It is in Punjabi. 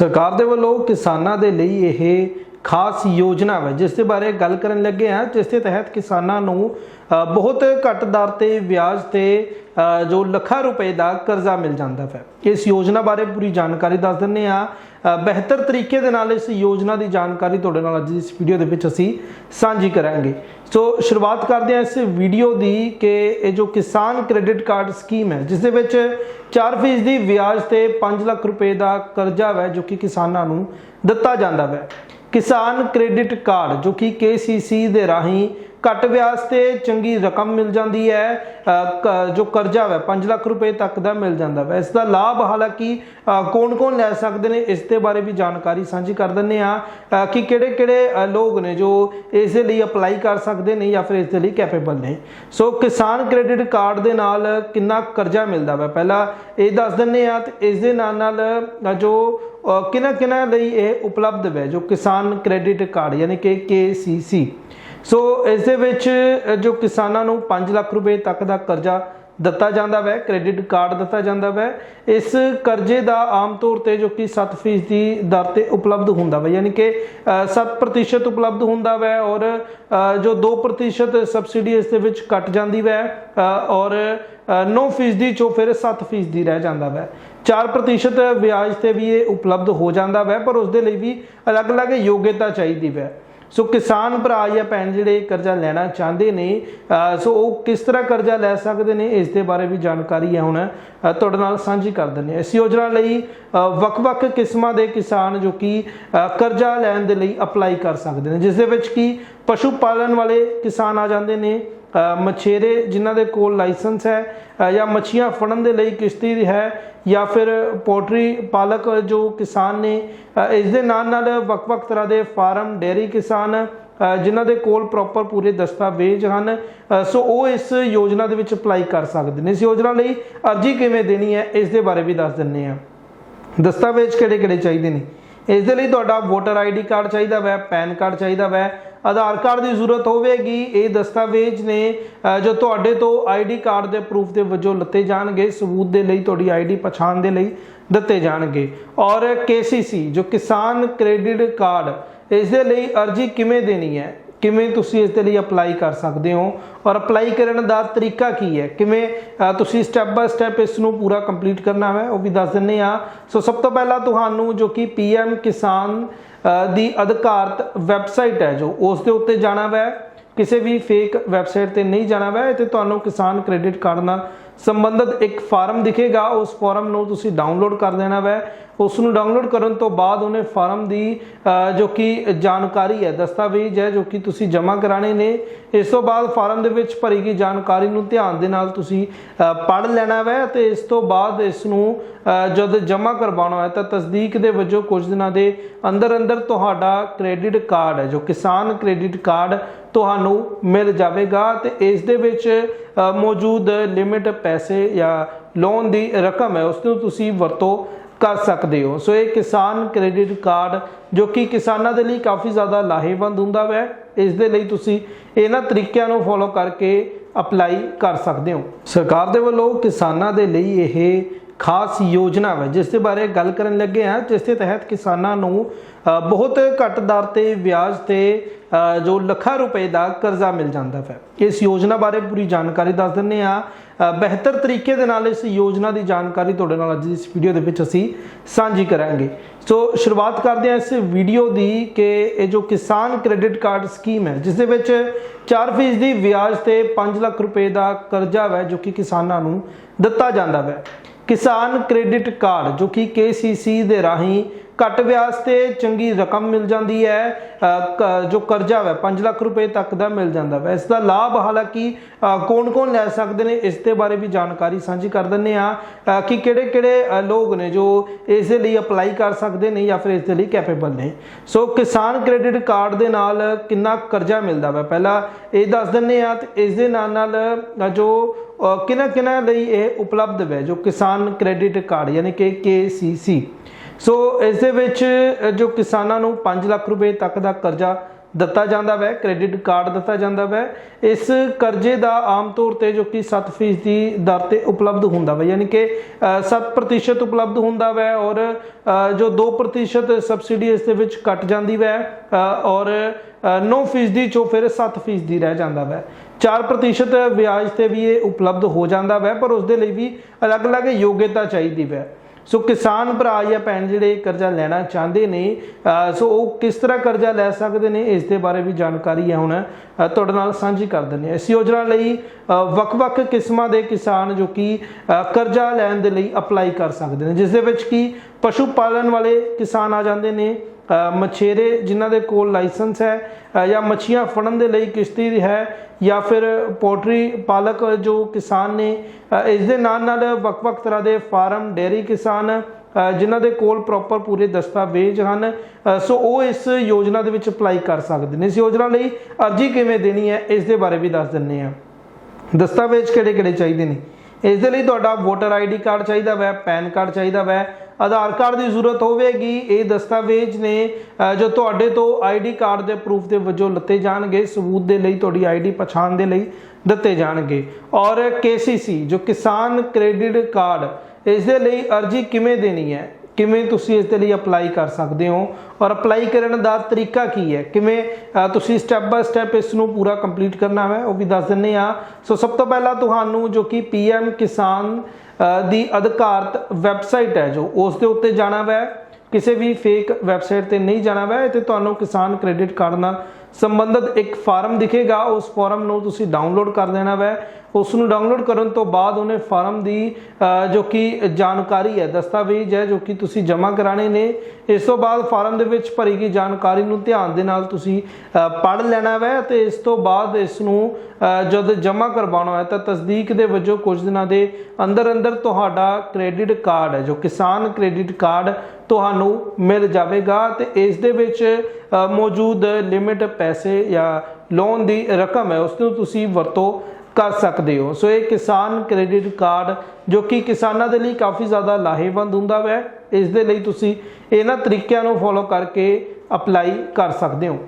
ਸਰਕਾਰ ਦੇ ਵੱਲੋਂ ਕਿਸਾਨਾਂ ਦੇ ਲਈ ਇਹ ਖਾਸ ਯੋਜਨਾ ਹੈ ਜਿਸ ਦੇ ਬਾਰੇ ਗੱਲ ਕਰਨ ਲੱਗੇ ਹਾਂ, ਜਿਸ ਦੇ ਤਹਿਤ ਕਿਸਾਨਾਂ ਨੂੰ ਬਹੁਤ ਘੱਟ ਦਰ ਤੇ ਵਿਆਜ ਤੇ ਜੋ ਲੱਖਾਂ ਰੁਪਏ ਦਾ ਕਰਜ਼ਾ ਮਿਲ ਜਾਂਦਾ ਹੈ ਇਸ ਯੋਜਨਾ ਬਾਰੇ ਪੂਰੀ ਜਾਣਕਾਰੀ ਦੱਸ ਦਿੰਨੇ ਆ ਬਿਹਤਰ ਤਰੀਕੇ ਦੇ ਨਾਲ ਇਸ ਯੋਜਨਾ ਦੀ ਜਾਣਕਾਰੀ ਤੁਹਾਡੇ ਨਾਲ ਅੱਜ ਇਸ ਵੀਡੀਓ ਦੇ ਵਿੱਚ ਅਸੀਂ ਸਾਂਝੀ ਕਰਾਂਗੇ। ਸੋ ਸ਼ੁਰੂਆਤ ਕਰਦੇ ਹਾਂ ਇਸ ਵੀਡੀਓ ਦੀ ਕਿ ਇਹ ਜੋ ਕਿਸਾਨ ਕ੍ਰੈਡਿਟ ਕਾਰਡ ਸਕੀਮ ਹੈ, ਜਿਸ ਦੇ ਵਿੱਚ 4% ਦੀ ਵਿਆਜ ਤੇ 5 ਲੱਖ ਰੁਪਏ ਦਾ ਕਰਜ਼ਾ ਹੈ ਜੋ ਕਿ ਕਿਸਾਨਾਂ ਨੂੰ ਦਿੱਤਾ ਜਾਂਦਾ ਹੈ ਕਿਸਾਨ ਕ੍ਰੈਡਿਟ ਕਾਰਡ ਜੋ ਕਿ KCC ਦੇ ਰਾਹੀਂ ਘੱਟ ਵਿਆਜ ਤੇ ਚੰਗੀ ਰਕਮ ਮਿਲ ਜਾਂਦੀ ਹੈ ਕ- ਜੋ ਕਰਜ਼ਾ ਹੈ 5 ਲੱਖ ਰੁਪਏ ਤੱਕ ਦਾ ਮਿਲ ਜਾਂਦਾ ਹੈ ਇਸ ਦਾ ਲਾਭ ਹਾਲਾਂਕਿ ਕੌਣ-ਕੌਣ ਲੈ ਸਕਦੇ ਨੇ, ਇਸ ਦੇ ਬਾਰੇ ਵੀ ਜਾਣਕਾਰੀ ਸਾਂਝੀ ਕਰ ਦਿੰਨੇ ਆ ਕਿ ਕਿਹੜੇ-ਕਿਹੜੇ ਲੋਕ ਨੇ ਜੋ ਇਸ ਦੇ ਲਈ ਅਪਲਾਈ ਕਰ ਸਕਦੇ ਨੇ ਜਾਂ ਫਿਰ ਇਸ ਦੇ ਲਈ ਕੈਪੇਬਲ ਨੇ। ਸੋ ਕਿਸਾਨ ਕ੍ਰੈਡਿਟ ਕਾਰਡ ਦੇ ਨਾਲ ਕਿੰਨਾ ਕਰਜ਼ਾ ਮਿਲਦਾ ਹੈ ਪਹਿਲਾਂ ਇਹ ਦੱਸ ਦਿੰਨੇ ਆ ਤੇ ਇਸ ਦੇ ਨਾਲ ਨਾਲ ਜੋ ਕਿਹਨਾਂ ਕਿਹਨਾਂ ਲਈ ਇਹ ਉਪਲਬਧ ਹੈ ਜੋ ਕਿਸਾਨ ਕ੍ਰੈਡਿਟ ਕਾਰਡ ਯਾਨੀ ਕਿ KCC ਸੋ ਇਸ ਦੇ ਵਿੱਚ ਜੋ ਕਿਸਾਨਾਂ ਨੂੰ 5 ਲੱਖ ਰੁਪਏ ਤੱਕ ਦਾ ਕਰਜ਼ਾ ਦਿੱਤਾ ਜਾਂਦਾ ਵੈ ਕ੍ਰੈਡਿਟ ਕਾਰਡ ਦਿੱਤਾ ਜਾਂਦਾ ਵੈ ਇਸ ਕਰਜ਼ੇ ਦਾ ਆਮ ਤੌਰ ਤੇ ਜੋ ਕਿ 7% ਦੀ ਦਰ ਤੇ ਉਪਲਬਧ ਹੁੰਦਾ ਹੈ ਯਾਨੀ ਕਿ ਅ, 7% ਉਪਲਬਧ ਹੁੰਦਾ ਵੈ ਔਰ ਜੋ 2% ਸਬਸਿਡੀ ਇਸ ਦੇ ਵਿੱਚ ਕੱਟ ਜਾਂਦੀ ਵੈ ਔਰ ਅ, 9% ਦੀ ਚੋਂ ਫਿਰ 7% ਦੀ ਰਹਿ ਜਾਂਦਾ ਵੈ। 4% ਵਿਆਜ ਤੇ ਵੀ ਇਹ ਉਪਲਬਧ ਹੋ ਜਾਂਦਾ ਵੈ ਪਰ ਉਸ ਦੇ ਲਈ ਵੀ ਅਲੱਗ-ਅਲੱਗ ਯੋਗਤਾ ਚਾਹੀਦੀ ਵੈ। ਸੋ ਕਿਸਾਨ ਭਰਾ ਜਾਂ ਭੈਣ ਜਿਹੜੇ ਕਰਜ਼ਾ ਲੈਣਾ ਚਾਹੁੰਦੇ ਨੇ ਸੋ ਉਹ ਕਿਸ ਤਰ੍ਹਾਂ ਕਰਜ਼ਾ ਲੈ ਸਕਦੇ ਨੇ, ਇਸ ਦੇ ਬਾਰੇ ਵੀ ਜਾਣਕਾਰੀ ਹੈ ਹੁਣ ਤੁਹਾਡੇ ਨਾਲ ਸਾਂਝੀ ਕਰ ਦਿੰਦੇ ਹਾਂ। ਇਸ ਯੋਜਨਾ ਲਈ ਵੱਖ-ਵੱਖ ਕਿਸਮਾਂ ਦੇ ਕਿਸਾਨ ਜੋ ਕਿ ਕਰਜ਼ਾ ਲੈਣ ਦੇ ਲਈ ਅਪਲਾਈ ਕਰ ਸਕਦੇ ਨੇ, ਜਿਸ ਦੇ ਵਿੱਚ ਕੀ ਪਸ਼ੂ ਪਾਲਣ ਵਾਲੇ ਕਿਸਾਨ ਆ ਜਾਂਦੇ ਨੇ ਮਛੇਰੇ ਜਿਨ੍ਹਾਂ ਦੇ ਕੋਲ ਲਾਇਸੈਂਸ ਹੈ ਜਾਂ ਮੱਛੀਆਂ ਫੜਨ ਦੇ ਲਈ ਕਿਸ਼ਤੀ ਹੈ, ਜਾਂ ਫਿਰ ਪੋਲਟਰੀ ਪਾਲਕ ਜੋ ਕਿਸਾਨ ਨੇ ਇਸ ਦੇ ਨਾਲ ਨਾਲ ਵੱਖ-ਵੱਖ ਤਰ੍ਹਾਂ ਦੇ ਫਾਰਮ, ਡੇਅਰੀ ਕਿਸਾਨ ਜਿਨ੍ਹਾਂ ਦੇ ਕੋਲ ਪ੍ਰੋਪਰ ਪੂਰੇ ਦਸਤਾਵੇਜ਼ ਹਨ ਸੋ ਉਹ ਇਸ ਯੋਜਨਾ ਦੇ ਵਿੱਚ ਅਪਲਾਈ ਕਰ ਸਕਦੇ ਨੇ। ਇਸ ਯੋਜਨਾ ਲਈ ਅਰਜ਼ੀ ਕਿਵੇਂ ਦੇਣੀ ਹੈ, ਇਸ ਦੇ ਬਾਰੇ ਵੀ ਦੱਸ ਦਿੰਨੇ ਆ ਦਸਤਾਵੇਜ਼ ਕਿਹੜੇ-ਕਿਹੜੇ ਚਾਹੀਦੇ ਨੇ? ਇਸ ਦੇ ਲਈ ਤੁਹਾਡਾ ਵੋਟਰ ਆਈਡੀ ਕਾਰਡ ਚਾਹੀਦਾ ਵੈ, ਪੈਨ ਕਾਰਡ ਚਾਹੀਦਾ ਵੈ ਆਧਾਰ ਕਾਰਡ ਦੀ ਜ਼ਰੂਰਤ ਹੋਵੇਗੀ। ਇਹ ਦਸਤਾਵੇਜ਼ ਨੇ ਜੋ ਤੁਹਾਡੇ ਤੋਂ ਆਈਡੀ ਕਾਰਡ ਦੇ ਪ੍ਰੂਫ ਦੇ ਵਜੋਂ ਲੱਤੇ ਜਾਣਗੇ, ਸਬੂਤ ਦੇ ਲਈ ਤੁਹਾਡੀ ਆਈਡੀ ਪਛਾਣ ਦੇ ਲਈ ਦਿੱਤੇ ਜਾਣਗੇ। ਔਰ KCC ਜੋ ਕਿਸਾਨ ਕ੍ਰੈਡਿਟ ਕਾਰਡ, ਇਸ ਦੇ ਲਈ ਅਰਜ਼ੀ ਕਿਵੇਂ ਦੇਣੀ ਹੈ? ਕਿਵੇਂ ਤੁਸੀਂ ਇਸ ਦੇ ਲਈ ਅਪਲਾਈ ਕਰ ਸਕਦੇ ਹੋ? ਔਰ ਅਪਲਾਈ ਕਰਨ ਦਾ ਤਰੀਕਾ ਕੀ ਹੈ? ਕਿਵੇਂ ਤੁਸੀਂ ਸਟੈਪ ਬਾय ਸਟੈਪ ਇਸ ਨੂੰ ਪੂਰਾ ਕੰਪਲੀਟ ਕਰਨਾ ਹੈ? ਉਹ ਵੀ ਦੱਸ ਦਿੰਨੇ ਆ ਸੋ ਸਭ ਤੋਂ ਪਹਿਲਾਂ ਤੁਹਾਨੂੰ ਜੋ ਕਿ ਪੀਐਮ ਕਿਸਾਨ ਦੀ ਅਧਿਕਾਰਤ ਵੈਬਸਾਈਟ ਹੈ ਜੋ। ਉਸ ਦੇ ਉੱਤੇ ਜਾਣਾ ਵੈ। ਕਿਸੇ ਵੀ ਫੇਕ ਵੈਬਸਾਈਟ ਤੇ ਨਹੀਂ ਜਾਣਾ ਵੈ। ਤੇ ਤੁਹਾਨੂੰ ਕਿਸਾਨ ਕ੍ਰੈਡਿਟ ਕਾਰਡ ਨਾਲ ਸੰਬੰਧਿਤ ਇੱਕ ਫਾਰਮ ਦਿਖੇਗਾ, ਉਸ ਫਾਰਮ ਨੂੰ ਤੁਸੀਂ ਡਾਊਨਲੋਡ ਕਰ ਦੇਣਾ ਵੈ। ਉਸ ਨੂੰ ਡਾਊਨਲੋਡ ਕਰਨ ਤੋਂ ਬਾਅਦ ਉਹਨੇ ਫਾਰਮ ਦੀ ਜੋ ਕਿ ਜਾਣਕਾਰੀ ਹੈ, ਦਸਤਾਵੇਜ਼ ਹੈ, ਜੋ ਕਿ ਤੁਸੀਂ ਜਮ੍ਹਾਂ ਕਰਾਣੇ ਨੇ, ਇਸ ਤੋਂ ਬਾਅਦ ਫਾਰਮ ਦੇ ਵਿੱਚ ਭਰੀ ਗਈ ਜਾਣਕਾਰੀ ਨੂੰ ਧਿਆਨ ਦੇ ਨਾਲ ਤੁਸੀਂ ਪੜ੍ਹ ਲੈਣਾ ਵੈ ਤੇ ਇਸ ਤੋਂ ਬਾਅਦ ਇਸ ਨੂੰ ਜਦ ਜਮ੍ਹਾਂ ਕਰਵਾਉਣਾ ਹੈ ਤਾਂ ਤਸਦੀਕ ਦੇ ਵਜੋਂ ਕੁਝ ਦਿਨਾਂ ਦੇ ਅੰਦਰ ਅੰਦਰ ਤੁਹਾਡਾ ਕ੍ਰੈਡਿਟ ਕਾਰਡ ਹੈ, ਜੋ ਕਿਸਾਨ ਕ੍ਰੈਡਿਟ ਕਾਰਡ ਤੁਹਾਨੂੰ ਮਿਲ ਜਾਵੇਗਾ ਤੇ ਇਸ ਦੇ ਵਿੱਚ ਮੌਜੂਦ ਲਿਮਿਟ ਪੈਸੇ ਜਾਂ ਲੋਨ ਦੀ ਰਕਮ ਹੈ ਉਸ ਨੂੰ ਤੁਸੀਂ ਵਰਤੋਂ ਕਰ ਸਕਦੇ ਹੋ। ਸੋ ਇਹ ਕਿਸਾਨ ਕ੍ਰੈਡਿਟ ਕਾਰਡ ਜੋ ਕਿ ਕਿਸਾਨਾਂ ਦੇ ਲਈ ਕਾਫੀ ਜ਼ਿਆਦਾ ਲਾਹੇਵੰਦ ਹੁੰਦਾ ਹੈ ਇਸ ਦੇ ਲਈ ਤੁਸੀਂ ਇਹਨਾਂ ਤਰੀਕਿਆਂ ਨੂੰ ਫੋਲੋ ਕਰਕੇ ਅਪਲਾਈ ਕਰ ਸਕਦੇ ਹੋ। ਸਰਕਾਰ ਦੇ ਵੱਲੋਂ ਕਿਸਾਨਾਂ ਦੇ ਲਈ ਇਹ ਖਾਸ ਯੋਜਨਾ ਹੈ ਜਿਸ ਦੇ ਬਾਰੇ ਗੱਲ ਕਰਨ ਲੱਗੇ ਹਾਂ, ਜਿਸ ਦੇ ਤਹਿਤ ਕਿਸਾਨਾਂ ਨੂੰ ਬਹੁਤ ਘੱਟ ਦਰ ਤੇ ਵਿਆਜ ਤੇ ਜੋ ਲੱਖਾਂ ਰੁਪਏ ਦਾ ਕਰਜ਼ਾ ਮਿਲ ਜਾਂਦਾ ਹੈ। ਇਸ ਯੋਜਨਾ ਬਾਰੇ ਪੂਰੀ ਜਾਣਕਾਰੀ ਦੱਸ ਦਿੰਨੇ ਆ ਬਿਹਤਰ ਤਰੀਕੇ ਦੇ ਨਾਲ ਇਸ ਯੋਜਨਾ ਦੀ ਜਾਣਕਾਰੀ ਤੁਹਾਡੇ ਨਾਲ ਅੱਜ ਇਸ ਵੀਡੀਓ ਦੇ ਵਿੱਚ ਅਸੀਂ ਸਾਂਝੀ ਕਰਾਂਗੇ। ਸੋ, ਸ਼ੁਰੂਆਤ ਕਰਦੇ ਹਾਂ ਇਸ ਵੀਡੀਓ ਦੀ ਕਿ ਇਹ ਜੋ ਕਿਸਾਨ ਕ੍ਰੈਡਿਟ ਕਾਰਡ ਸਕੀਮ ਹੈ, ਜਿਸ ਦੇ ਵਿੱਚ 4% ਦੀ ਵਿਆਜ ਤੇ 5 ਲੱਖ ਰੁਪਏ ਦਾ ਕਰਜ਼ਾ ਹੈ ਜੋ ਕਿ ਕਿਸਾਨਾਂ ਨੂੰ ਦਿੱਤਾ ਜਾਂਦਾ ਹੈ ਕਿਸਾਨ ਕ੍ਰੈਡਿਟ ਕਾਰਡ, ਜੋ ਕਿ KCC ਦੇ ਰਾਹੀਂ ਘੱਟ ਵਿਆਜ ਤੇ ਚੰਗੀ ਰਕਮ ਮਿਲ ਜਾਂਦੀ ਹੈ ਕ- ਜੋ ਕਰਜ਼ਾ ਹੈ 5 ਲੱਖ ਰੁਪਏ ਤੱਕ ਦਾ ਮਿਲ ਜਾਂਦਾ ਹੈ ਇਸ ਦਾ ਲਾਭ ਹਾਲਾਂਕਿ ਕੌਣ-ਕੌਣ ਲੈ ਸਕਦੇ ਨੇ, ਇਸ ਦੇ ਬਾਰੇ ਵੀ ਜਾਣਕਾਰੀ ਸਾਂਝੀ ਕਰ ਦਿੰਨੇ ਆ ਕਿ ਕਿਹੜੇ-ਕਿਹੜੇ ਲੋਕ ਨੇ ਜੋ ਇਸ ਦੇ ਲਈ ਅਪਲਾਈ ਕਰ ਸਕਦੇ ਨੇ ਜਾਂ ਫਿਰ ਇਸ ਦੇ ਲਈ ਕੈਪੇਬਲ ਨੇ। ਸੋ ਕਿਸਾਨ ਕ੍ਰੈਡਿਟ ਕਾਰਡ ਦੇ ਨਾਲ ਕਿੰਨਾ ਕਰਜ਼ਾ ਮਿਲਦਾ ਹੈ ਪਹਿਲਾਂ ਇਹ ਦੱਸ ਦਿੰਨੇ ਆ ਤੇ ਇਸ ਦੇ ਨਾਲ ਨਾਲ ਜੋ ਕਿਹਨਾਂ ਕਿਹਨਾਂ ਲਈ ਇਹ ਉਪਲਬਧ ਹੈ ਜੋ ਕਿਸਾਨ ਕ੍ਰੈਡਿਟ ਕਾਰਡ ਯਾਨੀ ਕਿ KCC ਸੋ ਇਸ ਦੇ ਵਿੱਚ ਜੋ ਕਿਸਾਨਾਂ ਨੂੰ 5 ਲੱਖ ਰੁਪਏ ਤੱਕ ਦਾ ਕਰਜ਼ਾ ਦਿੱਤਾ ਜਾਂਦਾ ਵੈ ਕ੍ਰੈਡਿਟ ਕਾਰਡ ਦਿੱਤਾ ਜਾਂਦਾ ਵੈ ਇਸ ਕਰਜ਼ੇ ਦਾ ਆਮ ਤੌਰ ਤੇ ਜੋ ਕਿ 7% ਦੀ ਦਰ ਤੇ ਉਪਲਬਧ ਹੁੰਦਾ ਵੈ ਯਾਨੀ ਕਿ ਅ, 7% ਉਪਲਬਧ ਹੁੰਦਾ ਵੈ ਔਰ ਜੋ 2% ਸਬਸਿਡੀ ਇਸ ਦੇ ਵਿੱਚ ਕੱਟ ਜਾਂਦੀ ਵੈ ਔਰ ਅ, 9% ਦੀ ਚੋਂ ਫਿਰ 7% ਰਹਿ ਜਾਂਦਾ ਵੈ। 4% ਵਿਆਜ ਤੇ ਵੀ ਇਹ ਉਪਲਬਧ ਹੋ ਜਾਂਦਾ ਵੈ, ਪਰ ਉਸ ਦੇ ਲਈ ਵੀ ਅਲੱਗ-ਅਲੱਗ ਯੋਗਤਾ ਚਾਹੀਦੀ ਵੈ। ਸੋ ਕਿਸਾਨ ਭਰਾ ਜਾਂ ਭੈਣ ਜਿਹੜੇ ਕਰਜ਼ਾ ਲੈਣਾ ਚਾਹੁੰਦੇ ਨੇ ਸੋ ਉਹ ਕਿਸ ਤਰ੍ਹਾਂ ਕਰਜ਼ਾ ਲੈ ਸਕਦੇ ਨੇ, ਇਸ ਦੇ ਬਾਰੇ ਵੀ ਜਾਣਕਾਰੀ ਹੈ ਹੁਣ ਤੁਹਾਡੇ ਨਾਲ ਸਾਂਝੀ ਕਰ ਦਿੰਦੇ ਹਾਂ। ਇਸ ਯੋਜਨਾ ਲਈ ਵੱਖ-ਵੱਖ ਕਿਸਮਾਂ ਦੇ ਕਿਸਾਨ ਜੋ ਕਿ ਕਰਜ਼ਾ ਲੈਣ ਦੇ ਲਈ ਅਪਲਾਈ ਕਰ ਸਕਦੇ ਨੇ, ਜਿਸ ਦੇ ਵਿੱਚ ਕੀ ਪਸ਼ੂ ਪਾਲਣ ਵਾਲੇ ਕਿਸਾਨ ਆ ਜਾਂਦੇ ਨੇ ਮਛੇਰੇ ਜਿਨ੍ਹਾਂ ਦੇ ਕੋਲ ਲਾਇਸੈਂਸ ਹੈ ਜਾਂ ਮੱਛੀਆਂ ਫੜਨ ਦੇ ਲਈ ਕਿਸ਼ਤੀ ਹੈ ਜਾਂ ਫਿਰ ਪੋਲਟਰੀ ਪਾਲਕ ਜੋ ਕਿਸਾਨ ਨੇ ਇਸ ਦੇ ਨਾਲ ਨਾਲ ਵੱਖ-ਵੱਖ ਤਰ੍ਹਾਂ ਦੇ ਫਾਰਮ ਡੇਅਰੀ ਕਿਸਾਨ ਅ, ਜਿਨ੍ਹਾਂ ਦੇ ਕੋਲ ਪ੍ਰੋਪਰ ਪੂਰੇ ਦਸਤਾਵੇਜ਼ ਹਨ ਸੋ ਉਹ ਇਸ ਯੋਜਨਾ ਦੇ ਵਿੱਚ ਅਪਲਾਈ ਕਰ ਸਕਦੇ ਨੇ। ਇਸ ਯੋਜਨਾ ਲਈ ਅਰਜ਼ੀ ਕਿਵੇਂ ਦੇਣੀ ਹੈ ਇਸ ਦੇ ਬਾਰੇ ਵੀ ਦੱਸ ਦਿੰਨੇ ਆ ਦਸਤਾਵੇਜ਼ ਕਿਹੜੇ ਕਿਹੜੇ ਚਾਹੀਦੇ ਨੇ? ਇਸ ਦੇ ਲਈ ਤੁਹਾਡਾ ਵੋਟਰ ਆਈਡੀ ਕਾਰਡ ਚਾਹੀਦਾ ਵੈ ਪੈਨ ਕਾਰਡ ਚਾਹੀਦਾ ਵੈ ਆਧਾਰ ਕਾਰਡ ਦੀ ਜ਼ਰੂਰਤ ਹੋਵੇਗੀ। ਇਹ ਦਸਤਾਵੇਜ਼ ਨੇ ਜੋ ਤੁਹਾਡੇ ਤੋਂ ਆਈਡੀ ਕਾਰਡ ਦੇ ਪ੍ਰੂਫ ਦੇ ਵਜੋਂ ਲੱਤੇ ਜਾਣਗੇ, ਸਬੂਤ ਦੇ ਲਈ, ਤੁਹਾਡੀ ਆਈਡੀ ਪਛਾਣ ਦੇ ਲਈ ਦਿੱਤੇ ਜਾਣਗੇ। ਔਰ KCC ਜੋ ਕਿਸਾਨ ਕ੍ਰੈਡਿਟ ਕਾਰਡ, ਇਸ ਦੇ ਲਈ ਅਰਜ਼ੀ ਕਿਵੇਂ ਦੇਣੀ ਹੈ? ਕਿਵੇਂ ਤੁਸੀਂ ਇਸ ਦੇ ਲਈ ਅਪਲਾਈ ਕਰ ਸਕਦੇ ਹੋ? ਔਰ ਅਪਲਾਈ ਕਰਨ ਦਾ ਤਰੀਕਾ ਕੀ ਹੈ? ਕਿਵੇਂ ਤੁਸੀਂ ਸਟੈਪ ਬਾय ਸਟੈਪ ਇਸ ਨੂੰ ਪੂਰਾ ਕੰਪਲੀਟ ਕਰਨਾ ਹੈ? ਉਹ ਵੀ ਦੱਸ ਦਿੰਨੇ ਆ ਸੋ ਸਭ ਤੋਂ ਪਹਿਲਾਂ ਤੁਹਾਨੂੰ ਜੋ ਕਿ ਪੀਐਮ ਕਿਸਾਨ ਦੀ ਅਧਿਕਾਰਤ ਵੈਬਸਾਈਟ ਹੈ ਜੋ। ਉਸ ਦੇ ਉੱਤੇ ਜਾਣਾ ਵੈ। ਕਿਸੇ ਵੀ ਫੇਕ ਵੈਬਸਾਈਟ ਤੇ ਨਹੀਂ ਜਾਣਾ ਵੈ। ਤੇ ਤੁਹਾਨੂੰ ਕਿਸਾਨ ਕ੍ਰੈਡਿਟ ਕਾਰਡ ਨਾਲ ਸੰਬੰਧਿਤ ਇੱਕ ਫਾਰਮ ਦਿਖੇਗਾ, ਉਸ ਫਾਰਮ ਨੂੰ ਤੁਸੀਂ ਡਾਊਨਲੋਡ ਕਰ ਲੈਣਾ ਵੈ। ਉਸ ਨੂੰ ਡਾਊਨਲੋਡ ਕਰਨ ਤੋਂ ਬਾਅਦ ਉਹਨੇ ਫਾਰਮ ਦੀ ਜੋ ਕਿ ਜਾਣਕਾਰੀ ਹੈ, ਦਸਤਾਵੇਜ਼ ਹੈ, ਜੋ ਕਿ ਤੁਸੀਂ ਜਮ੍ਹਾਂ ਕਰਾਣੇ ਨੇ, ਇਸ ਤੋਂ ਬਾਅਦ ਫਾਰਮ ਦੇ ਵਿੱਚ ਭਰੀ ਗਈ ਜਾਣਕਾਰੀ ਨੂੰ ਧਿਆਨ ਦੇ ਨਾਲ ਤੁਸੀਂ ਪੜ੍ਹ ਲੈਣਾ ਵੈ ਤੇ ਇਸ ਤੋਂ ਬਾਅਦ ਇਸ ਨੂੰ ਜਦ ਜਮ੍ਹਾਂ ਕਰਵਾਉਣਾ ਹੈ ਤਾਂ ਤਸਦੀਕ ਦੇ ਵਜੋਂ ਕੁਝ ਦਿਨਾਂ ਦੇ ਅੰਦਰ ਅੰਦਰ ਤੁਹਾਡਾ ਕ੍ਰੈਡਿਟ ਕਾਰਡ ਹੈ, ਜੋ ਕਿਸਾਨ ਕ੍ਰੈਡਿਟ ਕਾਰਡ ਤੁਹਾਨੂੰ ਮਿਲ ਜਾਵੇਗਾ ਤੇ ਇਸ ਦੇ ਵਿੱਚ ਮੌਜੂਦ ਲਿਮਿਟ ਪੈਸੇ ਜਾਂ ਲੋਨ ਦੀ ਰਕਮ ਹੈ, ਉਸ ਨੂੰ ਤੁਸੀਂ ਵਰਤੋਂ ਕਰ ਸਕਦੇ ਹੋ। ਸੋ ਇਹ ਕਿਸਾਨ ਕ੍ਰੈਡਿਟ ਕਾਰਡ ਜੋ ਕਿ ਕਿਸਾਨਾਂ ਦੇ ਲਈ ਕਾਫੀ ਜ਼ਿਆਦਾ ਲਾਹੇਵੰਦ ਹੁੰਦਾ ਹੈ ਇਸ ਦੇ ਲਈ ਤੁਸੀਂ ਇਹਨਾਂ ਤਰੀਕਿਆਂ ਨੂੰ ਫੋਲੋ ਕਰਕੇ ਅਪਲਾਈ ਕਰ ਸਕਦੇ ਹੋ।